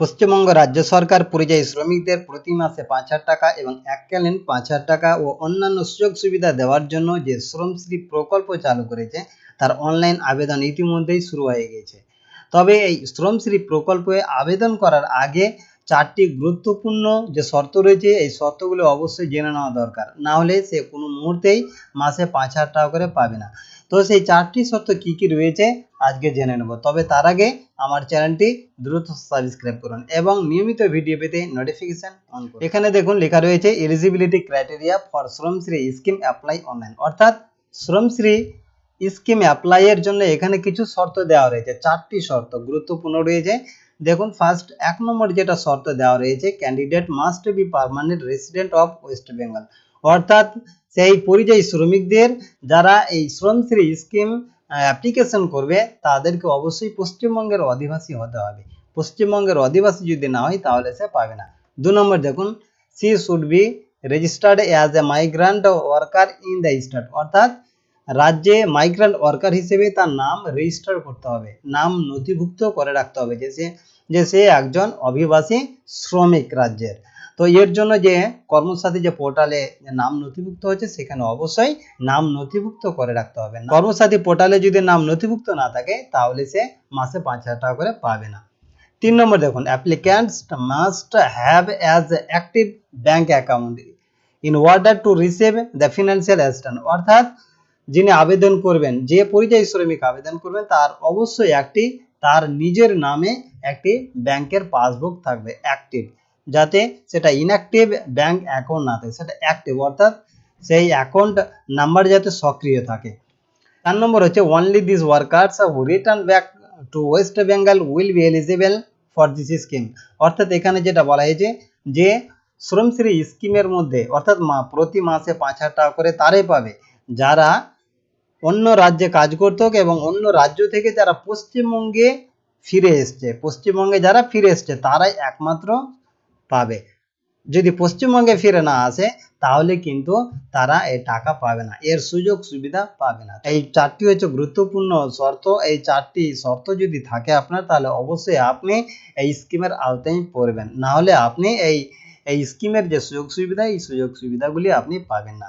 পশ্চিমবঙ্গ রাজ্য সরকার পরিযায়ী শ্রমিকদের প্রতি মাসে পাঁচ হাজার টাকা এবং এককালীন পাঁচ হাজার টাকা ও অন্যান্য সুযোগ সুবিধা দেওয়ার জন্য যে শ্রমশ্রী প্রকল্প চালু করেছে, তার অনলাইন আবেদন ইতিমধ্যেই শুরু হয়ে গেছে তবে এই শ্রমশ্রী প্রকল্পে আবেদন করার আগে চারটি গুরুত্বপূর্ণ যে শর্ত রয়েছে, এই শর্তগুলো অবশ্যই জেনে নেওয়া দরকার। না হলে সে কোনো মুহূর্তেই মাসে পাঁচ হাজার টাকা করে পাবে না। তো সেই চারটি শর্ত কি কি রয়েছে, আজকে জেনে নেব। তবে তার আগে আমার চ্যানেলটি দ্রুত সাবস্ক্রাইব করুন এবং নিয়মিত ভিডিও পেতে নোটিফিকেশন অন করুন। এখানে দেখুন, লেখা রয়েছে eligibility criteria for Shramashree scheme apply online অর্থাৎ শ্রমশ্রী স্কিম অ্যাপ্লাইয়ের জন্য এখানে কিছু শর্ত দেওয়া রয়েছে। চারটি শর্ত গুরুত্বপূর্ণ রয়েছে। দেখুন ফার্স্ট এক নম্বর যেটা শর্ত দেওয়া রয়েছে candidate must be permanent resident of West Bengal অর্থাৎ সেই পরিযায়ী শ্রমিকদের যারা এই শ্রমশ্রী স্কিম অ্যাপ্লিকেশন করবে, তাদেরকে অবশ্যই পশ্চিমবঙ্গের অধিবাসী হতে হবে। পশ্চিমবঙ্গের অধিবাসী যদি না হয়, তাহলে সে পাবে না। দু নম্বর দেখুন she should be registered as a migrant worker in the state অর্থাৎ রাজ্যে মাইগ্রান্ট ওয়ার্কার হিসেবে তার নাম রেজিস্টার করতে হবে। নাম নথিভুক্ত করে রাখতে হবে, যে সে যে সে একজন অভিবাসী শ্রমিক রাজ্যের। তো এর জন্য যে কর্মসাথী যে পোর্টালে নাম নথিভুক্ত হয়েছে, সেখানে অবশ্যই নাম নথিভুক্ত করে রাখতে হবে। কর্মসাথী পোর্টালে যদি নাম নথিভুক্ত না থাকে, তাহলে সে মাসে পাঁচ হাজার টাকা করে পাবে না। তিন নম্বর দেখুন applicants must have as active bank account in order to receive the financial assistant অর্থাৎ যিনি আবেদন করবেন, যে পরিযায়ী শ্রমিক আবেদন করবেন, তার অবশ্যই একটি, তার নিজের নামে একটি ব্যাংকের পাসবুক থাকবে অ্যাক্টিভ যাতে সেটা ইনঅ্যাক্টিভ ব্যাংক অ্যাকাউন্ট না থাকে, সেটা অ্যাক্টিভ অর্থাৎ সেই অ্যাকাউন্ট নাম্বার যাতে সক্রিয় থাকে। চার নম্বর হচ্ছে only this workers return back to West Bengal will be eligible for this scheme অর্থাৎ এখানে যেটা বলা হয়েছে, যে শ্রমশ্রী স্কিমের মধ্যে, অর্থাৎ প্রতি মাসে পাঁচ হাজার টাকা করে তারাই পাবে। যারা অন্য রাজ্যে কাজ করতো এবং অন্য রাজ্য থেকে যারা পশ্চিমবঙ্গে ফিরে এসছে, পশ্চিমবঙ্গে যারা ফিরে এসছে, তারাই একমাত্র পাবে। যদি পশ্চিমবঙ্গে ফিরে না আসে, তাহলে কিন্তু তারা এই টাকা পাবে না, এর সুযোগ সুবিধা পাবে না। এই চারটি হচ্ছে গুরুত্বপূর্ণ শর্ত। এই চারটি শর্ত যদি থাকে আপনার, তাহলে অবশ্যই আপনি এই স্কিমের আওতায় পড়বেন। না হলে আপনি এই এই স্কিমের যে সুযোগ সুবিধা, এই সুযোগ সুবিধাগুলি আপনি পাবেন না।